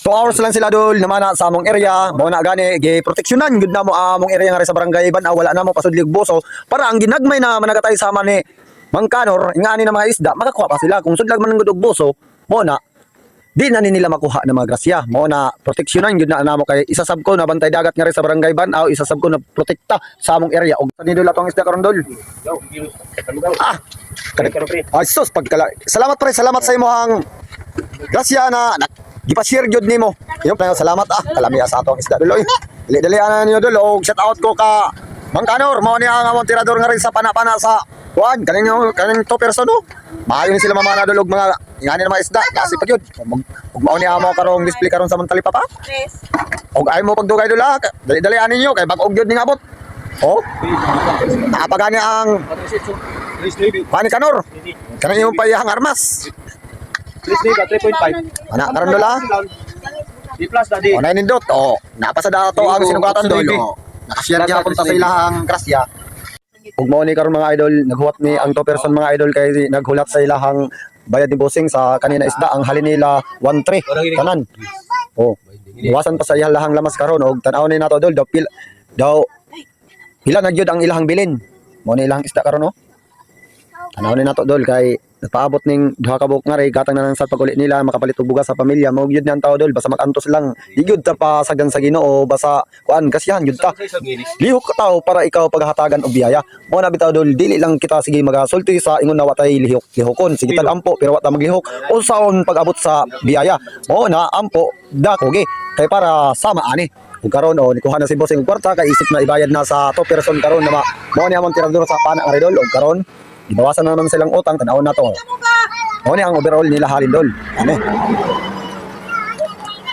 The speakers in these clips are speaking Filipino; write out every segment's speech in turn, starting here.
2 hours lang sila dol naman na sa among area. Mo na gani gi proteksyonan gud na mo among area nga sa barangay ban wala na mo pasudlig boso. Para ang ginagmay na managatay sama ni Mangkanor ingani na mga isda makakuha pa sila. Kung sudlag man gud boso mo na. Di na ni nila makuha na mga grasya. Mo na proteksyonan. Gud na namo kay isasab ko na bantay dagat nga rin sa barangay ban aw isasab ko na protekta sa among area. Og sa nidol atong isda karon dol? Ah Ay sus pagkala salamat pre. Salamat sa imong grasya na gipashare jud nimo. Yo tayo salamat ah. Kalamiya sa atong isda dol oy dili dili ana niyo dol og shout out ko ka Mangkanor mo ni ang among tirador nga rin sa pana-pana sa kuan kaning kaning to person no maayo ni sila mamana dol og mga ingani na mga isda. Kasi pag yun ug ug mao ni amo karong display karon sa mantali pa pa. Tres. og ay mo pagdugay dol ah. Dali dali ani niyo kay bag-og jud ning abot oh. Nakapagani ang Pani Kanor. Kanang imong payahang armas 3.5. ana karon dol ah Di plus na di. O, na nindot. O, napasa dato ang sinugatan doon. O, nakashare niya punta sa ilahang grasya. Ug mao ni karon mga idol, naghuwat ni ang to person mga idol kay naghulat sa ilahang bayad ni bossing sa kanina isda ang halin nila 1-3 tanan. O, iwasan pa sa ilahang lamas karon og tan-aw ni nato dol daw pil daw pila nagyud ang ilahang bilin. Mao ni ilahang isda karon o. Tanaw ni nato dol kay napaabot ning duha ka buok nga ray gatang na sa paguli nila makapalit og bugas sa pamilya. Mao gyud ni ang tao dol. Basta makantos lang. Di ta pa sagdan sa Ginoo basta kuan kasiyahan gyud ta. Lihok ka tao para ikaw paghatagan og biyaya. Mo na bitaw dol. Dili lang kita sige magasulti sa ingon na watay lihok lihokon. Sige tagampo pero wa ta maglihok. Unsaon pag-abot sa biyaya? Mo na ampo dakoge kay para sama ani. Ug karon o nikuha na si bossing og kwarta kay isip na ibayad na sa to person karon na ma- mao ni among tirador sa pana nga idol og karon ibawasan na naman silang utang tanaw na to. Mao ni ang overall nila halin dol? Ano?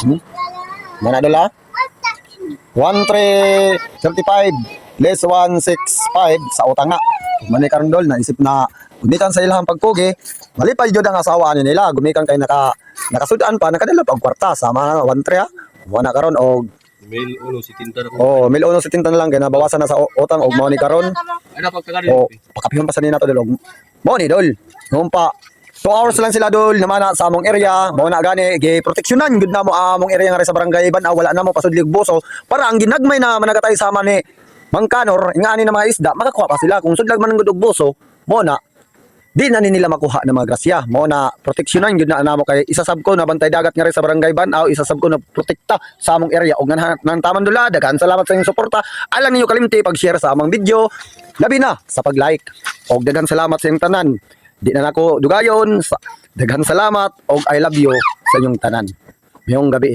Hmm? Mana dol ah 1335 less 165 sa utang nga. Mani karon dol naisip na gumikan sa ilahang pagpugi, malipay jud ang asawa ani nila, gumikan kay naka nakasudan pa nakadala pag kwarta sama 13 ah. Mo na karon og Mail ulo si Tinta na oh mil uno si tinta na lang. Kay nabawasan na sa utang og mao ni karon. Ano pagkakaroon? Oh, pakapihon pa sa nina to dol. Og mao ni dol. Ngum pa 2 hours lang sila dol. Naman na sa among area. Mao na gani gi proteksyonan gud na mo among area nga sa barangay. Ban wala na mo pasudlig boso para ang ginagmay na managatay sama ni Mangkanor ingani na mga isda makakuha pa sila. Kung sudlag man gud og boso mo na di na ni nila makuha na mga grasya. Mo na proteksyonan gud na anamo kay isasab ko na bantay dagat nga rin sa barangay ban aw isasab ko na protekta sa among area. Nga nang taman dula dagan salamat sa inyong suporta. Alang ninyo kalimti pag-share sa among video. Labi na sa pag-like. Og dagan salamat sa inyong tanan. Di na nako dugayon sa, dagan salamat. Og I love you sa inyong tanan. Mayong gabi